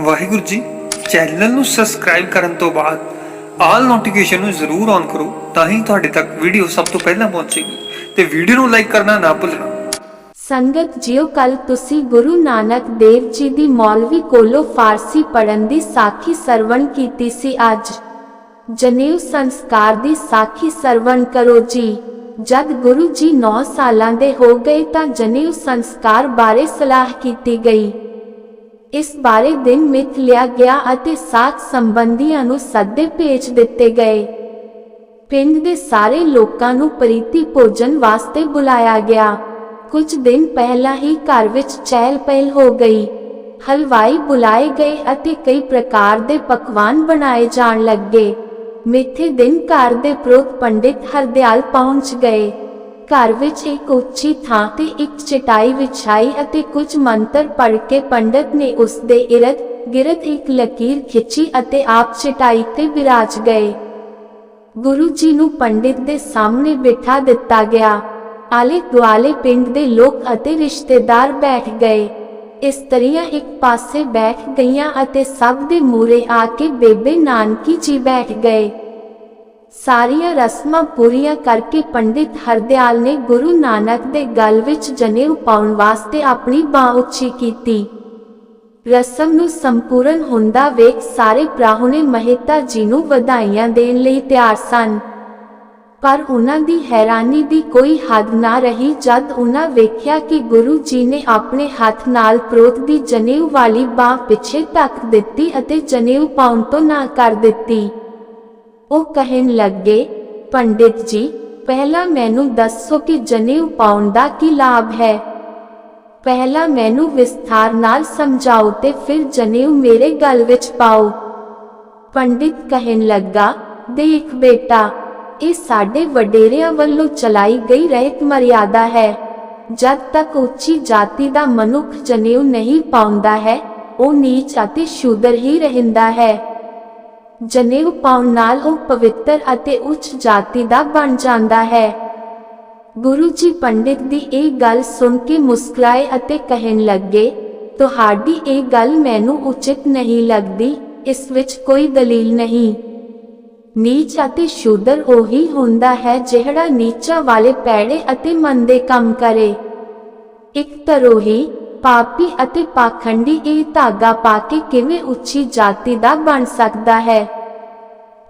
Waheguru ji, channel ਨੂੰ subscribe ਕਰਨ ਤੋਂ ਬਾਅਦ ਆਲ ਨੋਟੀਫਿਕੇਸ਼ਨ ਨੂੰ ਜ਼ਰੂਰ ਔਨ ਕਰੋ ਤਾਂ ਹੀ ਤੁਹਾਡੇ ਤੱਕ ਵੀਡੀਓ ਸਭ ਤੋਂ ਪਹਿਲਾਂ ਪਹੁੰਚੇਗੀ ਤੇ ਵੀਡੀਓ ਨੂੰ ਲਾਈਕ ਕਰਨਾ ਨਾ ਭੁੱਲਣਾ। ਸੰਗਤ ਜੀਓ ਕੱਲ ਤੁਸੀਂ ਗੁਰੂ ਨਾਨਕ ਦੇਵ ਜੀ ਦੀ ਮੌਲਵੀ ਕੋਲੋਂ ਫਾਰਸੀ ਪੜ੍ਹਨ ਦੀ ਸਾਖੀ ਸਰਵਣ ਕੀਤੀ ਸੀ ਅੱਜ। ਜਨੇਊ ਸੰਸਕਾਰ ਦੀ ਸਾਖੀ ਸਰਵਣ ਕਰੋ ਜੀ। ਜਦ ਗੁਰੂ ਜੀ 9 ਸਾਲਾਂ ਦੇ ਹੋ ਗਏ ਤਾਂ ਜਨੇਊ ਸੰਸਕਾਰ ਬਾਰੇ ਸਲਾਹ ਕੀਤੀ ਗਈ। ਇਸ ਬਾਰੇ ਦਿਨ ਮਿਥ ਲਿਆ ਗਿਆ ਅਤੇ ਸਾਥ ਸੰਬੰਧੀਆਂ ਨੂੰ ਸੱਦੇ ਭੇਜ ਦਿੱਤੇ ਗਏ। ਪਿੰਡ ਦੇ ਸਾਰੇ ਲੋਕਾਂ ਨੂੰ ਪ੍ਰੀਤੀ ਭੋਜਨ ਵਾਸਤੇ ਬੁਲਾਇਆ ਗਿਆ। ਕੁਝ ਦਿਨ ਪਹਿਲਾਂ ਹੀ ਘਰ ਵਿੱਚ ਚਹਿਲ ਪਹਿਲ ਹੋ ਗਈ। ਹਲਵਾਈ ਬੁਲਾਏ ਗਏ ਅਤੇ ਕਈ ਪ੍ਰਕਾਰ ਦੇ ਪਕਵਾਨ ਬਣਾਏ ਜਾਣ ਲੱਗੇ। ਮਿੱਥੇ ਦਿਨ ਘਰ ਦੇ ਪ੍ਰੋਤ ਪੰਡਿਤ ਹਰਦਿਆਲ ਪਹੁੰਚ ਗਏ। ਘਰ ਵਿੱਚ ਇੱਕ ਉੱਚੀ ਥਾਂ ਤੇ ਇੱਕ ਚਟਾਈ ਵਿਛਾਈ ਅਤੇ ਕੁਝ ਮੰਤਰ ਪੜ੍ਹ ਕੇ ਪੰਡਿਤ ਨੇ ਉਸ ਦੇ ਇਰਦ ਗਿਰਦ ਇੱਕ ਲਕੀਰ ਖਿੱਚੀ ਅਤੇ ਆਪ ਚਟਾਈ ਤੇ ਬਿਰਾਜ ਗਏ। ਗੁਰੂ ਜੀ ਨੂੰ ਪੰਡਿਤ ਦੇ ਸਾਹਮਣੇ ਬਿਠਾ ਦਿੱਤਾ ਗਿਆ। ਆਲੇ ਦੁਆਲੇ ਪਿੰਡ ਦੇ ਲੋਕ ਅਤੇ ਰਿਸ਼ਤੇਦਾਰ ਬੈਠ ਗਏ। ਇਸਤਰੀਆਂ ਇੱਕ ਪਾਸੇ ਬੈਠ ਗਈਆਂ ਅਤੇ ਸਭ ਦੇ ਮੂਰੇ ਆ ਕੇ ਬੇਬੇ ਨਾਨਕੀ ਜੀ ਬੈਠ ਗਏ। ਸਾਰੀਆਂ ਰਸਮਾਂ ਪੂਰੀਆਂ ਕਰਕੇ ਪੰਡਿਤ ਹਰਦਿਆਲ ਨੇ ਗੁਰੂ ਨਾਨਕ ਦੇ ਗਲ ਵਿੱਚ ਜਨੇਊ ਪਾਉਣ ਵਾਸਤੇ ਆਪਣੀ ਬਾਹ ਉੱਚੀ ਕੀਤੀ। ਰਸਮ ਨੂੰ ਸੰਪੂਰਨ ਹੁੰਦਾ ਵੇਖ ਸਾਰੇ ਪ੍ਰਾਹੁਣੇ ਮਹਿਤਾ ਜੀ ਨੂੰ ਵਧਾਈਆਂ ਦੇਣ ਲਈ ਤਿਆਰ ਸਨ। ਪਰ ਉਹਨਾਂ ਦੀ ਹੈਰਾਨੀ ਦੀ ਕੋਈ ਹੱਦ ਨਾ ਰਹੀ ਜਦ ਉਹਨਾਂ ਵੇਖਿਆ ਕਿ ਗੁਰੂ ਜੀ ਨੇ ਆਪਣੇ ਹੱਥ ਨਾਲ ਪ੍ਰੋਤ ਦੀ ਜਨੇਊ ਵਾਲੀ ਬਾਹ ਪਿੱਛੇ ਧੱਕ ਦਿੱਤੀ ਅਤੇ ਜਨੇਊ ਪਾਉਣ ਤੋਂ ਨਾ ਕਰ ਦਿੱਤੀ। ਉਹ ਕਹਿਣ ਲੱਗੇ, ਪੰਡਿਤ ਜੀ, ਪਹਿਲਾਂ ਮੈਨੂੰ ਦੱਸੋ ਕਿ ਜਨੇਊ ਪਾਉਣ ਦਾ ਕੀ ਲਾਭ ਹੈ। ਪਹਿਲਾਂ ਮੈਨੂੰ ਵਿਸਥਾਰ ਨਾਲ ਸਮਝਾਓ ਤੇ ਫਿਰ ਜਨੇਊ ਮੇਰੇ ਗਲ ਵਿੱਚ ਪਾਓ। ਪੰਡਿਤ ਕਹਿਣ ਲੱਗਾ, ਦੇਖ ਬੇਟਾ, ਇਹ ਸਾਡੇ ਵਡੇਰਿਆਂ ਵੱਲੋਂ ਚਲਾਈ ਗਈ ਰਹਿਤ ਮਰਿਆਦਾ ਹੈ। ਜਦ ਤੱਕ ਉੱਚੀ ਜਾਤੀ ਦਾ ਮਨੁੱਖ ਜਨੇਊ ਨਹੀਂ ਪਾਉਂਦਾ ਹੈ, ਉਹ ਨੀਚ ਅਤੇ ਸ਼ੂਦਰ ਹੀ ਰਹਿੰਦਾ ਹੈ। ਜਨੇਊ ਪਾਉਣ ਨਾਲ ਉਹ ਪਵਿੱਤਰ ਅਤੇ ਉੱਚ ਜਾਤੀ ਦਾ ਬਣ ਜਾਂਦਾ ਹੈ। ਗੁਰੂ ਜੀ ਪੰਡਿਤ ਦੀ ਇਹ ਗੱਲ ਸੁਣ ਕੇ ਮੁਸਕਰਾਏ ਅਤੇ ਕਹਿਣ ਲੱਗੇ, ਤੁਹਾਡੀ ਇਹ ਗੱਲ ਮੈਨੂੰ ਉਚਿਤ ਨਹੀਂ ਲੱਗਦੀ, ਇਸ ਵਿੱਚ ਕੋਈ ਦਲੀਲ ਨਹੀਂ। ਨੀਚ ਅਤੇ ਸ਼ੂਦਰ ਉਹੀ ਹੁੰਦਾ ਹੈ ਜਿਹੜਾ ਨੀਚਾਂ ਵਾਲੇ ਪੈੜੇ ਅਤੇ ਮੰਦੇ ਕੰਮ ਕਰੇ। ਇੱਕ ਤਰੋਹੀ ਪਾਪੀ ਅਤੇ ਪਾਖੰਡੀ ਇਹ ਧਾਗਾ ਪਾ ਕੇ ਕਿਵੇਂ ਉੱਚੀ ਜਾਤੀ ਦਾ ਬਣ ਸਕਦਾ ਹੈ?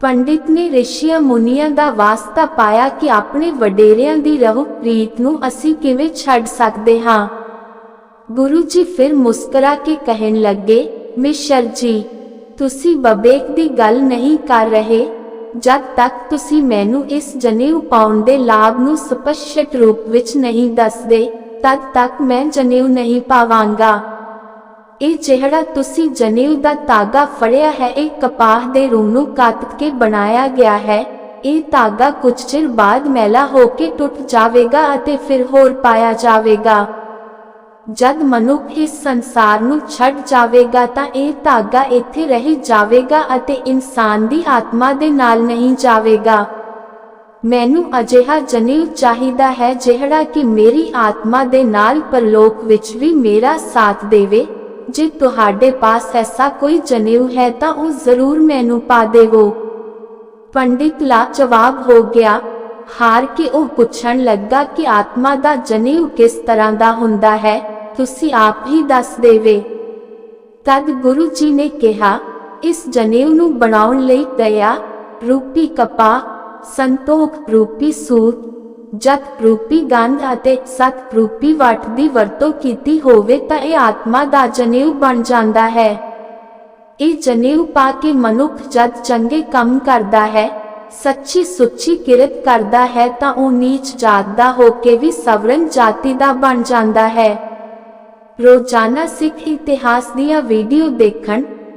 ਪੰਡਿਤ ਨੇ ਰਿਸ਼ੀਆਂ ਮੁਨੀਆਂ ਦਾ ਵਾਸਤਾ ਪਾਇਆ ਕਿ ਆਪਣੇ ਵਡੇਰਿਆਂ ਦੀ ਰਹੂ ਰੀਤ ਨੂੰ ਅਸੀਂ ਕਿਵੇਂ ਛੱਡ ਸਕਦੇ ਹਾਂ? ਗੁਰੂ ਜੀ ਫਿਰ ਮੁਸਕਰਾ ਕੇ ਕਹਿਣ ਲੱਗੇ, ਮਿਸ਼ਰ ਜੀ, ਤੁਸੀਂ ਬਬੇਕ ਦੀ ਗੱਲ ਨਹੀਂ ਕਰ ਰਹੇ। ਜਦ ਤੱਕ ਤੁਸੀਂ ਮੈਨੂੰ ਇਸ ਜਨੇਊ ਪਾਉਣ ਦੇ ਲਾਭ ਨੂੰ ਸਪਸ਼ਟ ਰੂਪ ਵਿੱਚ ਨਹੀਂ ਦੱਸਦੇ ਤਦ ਤੱਕ ਮੈਂ ਜਨੇਊ ਨਹੀਂ ਪਾਵਾਂਗਾ। ਇਹ ਜਿਹੜਾ ਤੁਸੀਂ ਜਨੇਊ ਦਾ ਤਾਗਾ ਫੜਿਆ ਹੈ, ਇਹ ਕਪਾਹ ਦੇ ਰੂਹ ਨੂੰ ਕੱਤ ਕੇ ਬਣਾਇਆ ਗਿਆ ਹੈ। ਇਹ ਤਾਗਾ ਕੁਝ ਚਿਰ ਬਾਅਦ ਮੈਲਾ ਹੋ ਕੇ ਟੁੱਟ ਜਾਵੇਗਾ ਅਤੇ ਫਿਰ ਹੋਰ ਪਾਇਆ ਜਾਵੇਗਾ। ਜਦ ਮਨੁੱਖ ਇਸ ਸੰਸਾਰ ਨੂੰ ਛੱਡ ਜਾਵੇਗਾ ਤਾਂ ਇਹ ਧਾਗਾ ਇੱਥੇ ਰਹਿ ਜਾਵੇਗਾ ਅਤੇ ਇਨਸਾਨ ਦੀ ਆਤਮਾ ਦੇ ਨਾਲ ਨਹੀਂ ਜਾਵੇਗਾ। ਮੈਨੂੰ ਅਜਿਹਾ ਜਨੇਊ ਚਾਹੀਦਾ ਹੈ ਜਿਹੜਾ ਕਿ ਮੇਰੀ ਆਤਮਾ ਦੇ ਨਾਲ ਪਰਲੋਕ ਵਿੱਚ ਵੀ ਮੇਰਾ ਸਾਥ ਦੇਵੇ। ਜੇ ਤੁਹਾਡੇ ਪਾਸ ਐਸਾ ਕੋਈ ਜਨੇਊ ਹੈ ਤਾਂ ਉਹ ਜ਼ਰੂਰ ਮੈਨੂੰ ਪਾ ਦੇਵੋ। ਪੰਡਿਤ ਲਾ ਜਵਾਬ ਹੋ ਗਿਆ। ਹਾਰ ਕੇ ਉਹ ਪੁੱਛਣ ਲੱਗਾ ਕਿ ਆਤਮਾ ਦਾ ਜਨੇਊ ਕਿਸ ਤਰ੍ਹਾਂ ਦਾ ਹੁੰਦਾ ਹੈ, ਤੁਸੀਂ ਆਪ ਹੀ ਦੱਸ ਦੇਵੇ। ਤਦ ਗੁਰੂ ਜੀ ਨੇ ਕਿਹਾ, ਇਸ ਜਨੇਊ ਨੂੰ ਬਣਾਉਣ ਲਈ ਦਇਆ, ਰੂਪੀ ਕਪਾ ਸੰਤੋਖ ਰੂਪੀ ਸੂਤ ਜਤ ਰੂਪੀ ਗੰਧ ਅਤੇ ਸਤ ਰੂਪੀ ਵਟ ਦੀ ਵਰਤੋਂ ਕੀਤੀ ਹੋਵੇ ਤਾਂ ਇਹ ਆਤਮਾ ਦਾ ਜਨੇਊ ਬਣ ਜਾਂਦਾ ਹੈ। ਇਹ ਜਨੇਊ ਪਾ ਕੇ ਮਨੁੱਖ ਜਦ ਚੰਗੇ ਕੰਮ ਕਰਦਾ ਹੈ, ਸੱਚੀ ਸੁੱਚੀ ਕਿਰਤ ਕਰਦਾ ਹੈ ਤਾਂ ਉਹ ਨੀਚ ਜਾਤ ਦਾ ਹੋ ਕੇ ਵੀ ਸਵਰਨ ਜਾਤੀ ਦਾ ਬਣ ਜਾਂਦਾ ਹੈ। ਰੋਜ਼ਾਨਾ ਸਿੱਖ ਇਤਿਹਾਸ ਦੀਆਂ ਵੀਡੀਓ ਦੇਖਣ